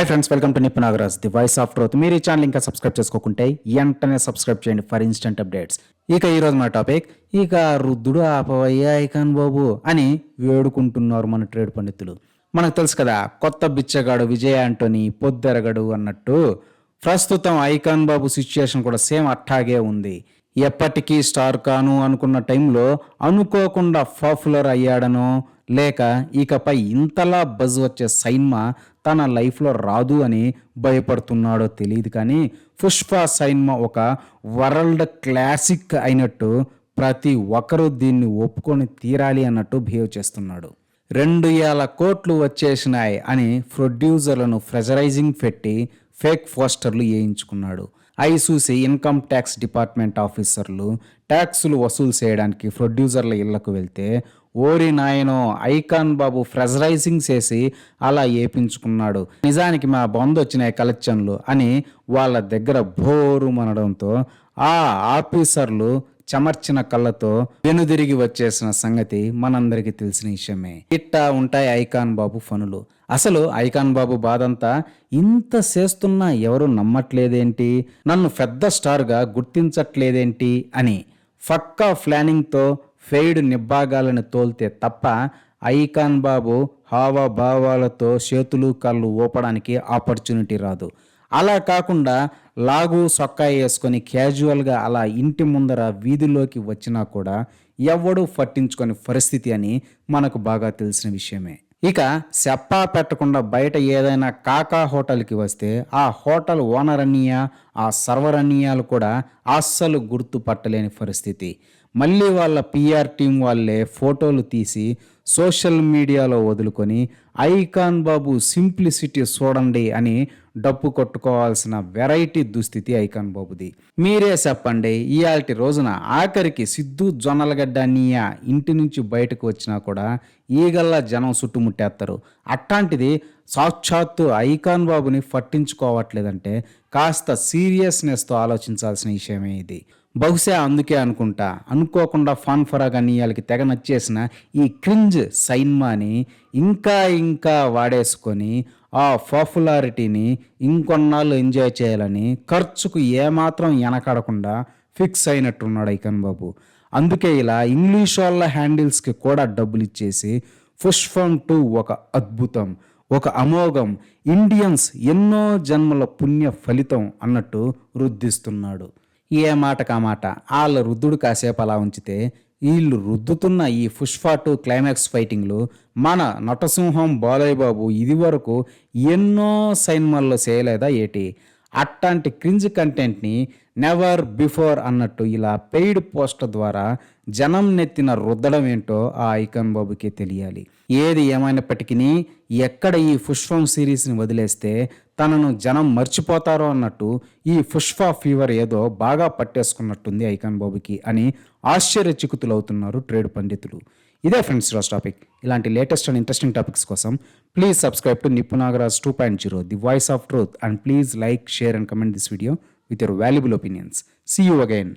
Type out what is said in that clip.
Hi friends welcome to Nippu Nagaraj the voice of truth మీరు ఈ channel ఇంకా subscribe చేసుకోకుంటే వెంటనే సబ్స్క్రైబ్ చేయండి ఫర్ ఇన్స్టెంట్ అప్డేట్స్ ఇక ఈరోజు మన టాపిక్ ఇక రుద్ధుడు ఆపవయ్యా ఐకాన్ బాబు అని వేడుకుంటున్నారు మన ట్రేడ్ పండితులు. మనకు తెలుసు కదా కొత్త బిచ్చగాడు విజయ్ ఆంటోనీ పొద్దెరగడు అన్నట్టు ప్రస్తుతం ఐకాన్ బాబు సిచ్యుయేషన్ కూడా సేమ్ అట్టాగే ఉంది. ఎప్పటికీ స్టార్ కాను అనుకున్న టైంలో అనుకోకుండా పాపులర్ అయ్యాడనో. లేక ఇకపై ఇంతలా బజ్ వచ్చే సైన్మా తన లైఫ్లో రాదు అని భయపడుతున్నాడో తెలియదు కానీ పుష్ప సైన్మా ఒక వరల్డ్ క్లాసిక్ అయినట్టు ప్రతి ఒక్కరూ దీన్ని ఒప్పుకొని తీరాలి అన్నట్టు బిహేవ్ చేస్తున్నాడు. రెండు వేల కోట్లు వచ్చేసినాయి అని ప్రొడ్యూసర్లను ప్రెజరైజింగ్ పెట్టి ఫేక్ పోస్టర్లు వేయించుకున్నాడు. అవి చూసి ఇన్కమ్ ట్యాక్స్ డిపార్ట్మెంట్ ఆఫీసర్లు ట్యాక్సులు వసూలు చేయడానికి ప్రొడ్యూసర్ల ఇళ్ళకు వెళ్తే ఓరి నాయనో ఐకాన్ బాబు ఫ్రెజరైజింగ్ చేసి అలా ఏపించుకున్నాడు. నిజానికి మా బంద్ వచ్చినాయి కలెక్షన్లు అని వాళ్ళ దగ్గర బోరు మనడంతో ఆ ఆఫీసర్లు చెమర్చిన కళ్ళతో వెనుదిరిగి వచ్చేసిన సంగతి మనందరికీ తెలిసిన విషయమే. ఇట్టా ఉంటాయి ఐకాన్ బాబు ఫనులు. అసలు ఐకాన్ బాబు బాధంతా ఇంత చేస్తున్నా ఎవరు నమ్మట్లేదేంటి? నన్ను పెద్ద స్టార్గా గుర్తించట్లేదేంటి? అని ఫక్కా ప్లానింగ్తో ఫెయిడ్ నిబ్బాగాలను తోల్తే తప్ప ఐకాన్ బాబు హావభావాలతో చేతులు కళ్ళు ఊపడానికి ఆపర్చునిటీ రాదు. అలా కాకుండా లాగు సొక్కా వేసుకొని క్యాజువల్గా అలా ఇంటి ముందర వీధిలోకి వచ్చినా కూడా ఎవడూ పట్టించుకొని పరిస్థితి అని మనకు బాగా తెలిసిన విషయమే. ఇక చెప్పా పెట్టకుండా బయట ఏదైనా కాకా హోటల్కి వస్తే ఆ హోటల్ ఓనర్ అన్నయ్య ఆ సర్వర్ అన్నయ్యాలు కూడా అస్సలు గుర్తుపట్టలేని పరిస్థితి. మళ్ళీ వాళ్ళ పిఆర్ టీం వాళ్ళే ఫోటోలు తీసి సోషల్ మీడియాలో వదులుకొని ఐకాన్ బాబు సింప్లిసిటీ చూడండి అని డప్పు కొట్టుకోవాల్సిన వెరైటీ దుస్థితి ఐకాన్ బాబుది. మీరే చెప్పండి ఇయాల్టి రోజున ఆఖరికి సిద్ధు జొన్నలగడ్డ అన్నయ్య ఇంటి నుంచి బయటకు వచ్చినా కూడా ఈగల్లా జనం చుట్టుముట్టేస్తారు అట్లాంటిది సాక్షాత్తు ఐకాన్ బాబుని పట్టించుకోవట్లేదంటే కాస్త సీరియస్నెస్తో ఆలోచించాల్సిన విషయమే ఇది. బహుశా అందుకే అనుకుంటా. అనుకోకుండా ఫాన్ ఫరాగ్ వాళ్ళకి తెగ నచ్చేసిన ఈ క్రింజ్ సైన్మాని ఇంకా ఇంకా వాడేసుకొని ఆ పాపులారిటీని ఇంకొన్నాళ్ళు ఎంజాయ్ చేయాలని ఖర్చుకు ఏమాత్రం వెనకాడకుండా ఫిక్స్ అయినట్టున్నాడు ఐకన్ బాబు. అందుకే ఇలా ఇంగ్లీష్ వాళ్ళ హ్యాండిల్స్కి కూడా డబ్బులు ఇచ్చేసి పుష్పం టూ ఒక అద్భుతం ఒక అమోఘం ఇండియన్స్ ఎన్నో జన్మల పుణ్య ఫలితం అన్నట్టు రుద్దిస్తున్నాడు ఏ మాట కా మాట? వాళ్ళ రుద్దుడు కాసేపు అలా ఉంచితే వీళ్ళు రుద్దుతున్న ఈ పుష్ప టు క్లైమాక్స్ ఫైటింగ్లు మన నటసింహం బాలయ్య బాబు ఇది వరకు ఎన్నో సైన్మాల్లో చేయలేదా ఏటి? అట్లాంటి క్రింజ్ కంటెంట్ని నెవర్ బిఫోర్ అన్నట్టు ఇలా పెయిడ్ పోస్టర్ ద్వారా జనం నెత్తిన రుద్దడం ఏంటో ఆ ఐకాన్ బాబుకి తెలియాలి. ఏది ఏమైనప్పటికీ ఎక్కడ ఈ పుష్పం సిరీస్ని వదిలేస్తే తనను జనం మర్చిపోతారో అన్నట్టు ఈ పుష్ప ఫీవర్ ఏదో బాగా పట్టేసుకున్నట్టుంది ఐకాన్ బాబుకి అని ఆశ్చర్యచికుతులవుతున్నారు ట్రేడ్ పండితులు. ఇదే ఫ్రెండ్స్ రోజు టాపిక్. ఇలాంటి లేటెస్ట్ అండ్ ఇంట్రెస్టింగ్ టాపిక్స్ కోసం please subscribe to Nippu Nagaraj two point zero the voice of truth. And please like share and comment this video with your valuable opinions. See you again